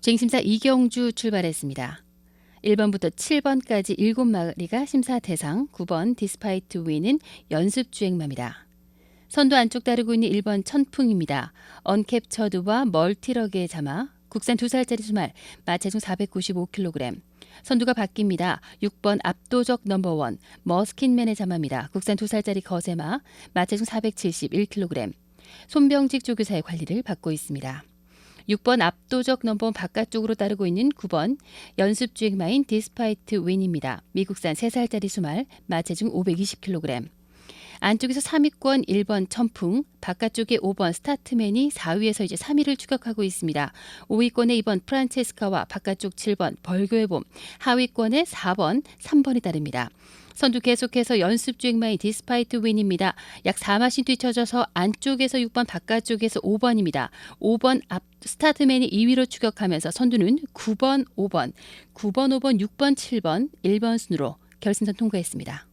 주행심사 이경주 출발했습니다. 1번부터 7번까지 7마리가 심사 대상, 9번 디스파이트 윈은 연습 주행마입니다. 선두 안쪽 따르고 있는 1번 천풍입니다. 언캡처드와 멀티럭의 자마, 국산 2살짜리 수말, 마체중 495kg. 선두가 바뀝니다. 6번 압도적 넘버원, 머스킨맨의 자마입니다. 국산 2살짜리 거세마, 마체중 471kg. 손병직 조교사의 관리를 받고 있습니다. 6번 압도적 넘버원 바깥쪽으로 따르고 있는 9번 연습 주행마인 디스파이트 윈입니다. 미국산 3살짜리 수말, 마체중 520kg. 안쪽에서 3위권 1번 천풍, 바깥쪽에 5번 스타트맨이 4위에서 이제 3위를 추격하고 있습니다. 5위권에 2번 프란체스카와 바깥쪽 7번 벌교의 봄, 하위권에 4번, 3번이 따릅니다. 선두 계속해서 연습 주행마인 디스파이트 윈입니다. 약 4마신 뒤쳐져서 안쪽에서 6번, 바깥쪽에서 5번입니다. 5번 앞 스타트맨이 2위로 추격하면서 선두는 9번, 5번, 9번, 5번, 6번, 7번, 1번 순으로 결승선 통과했습니다.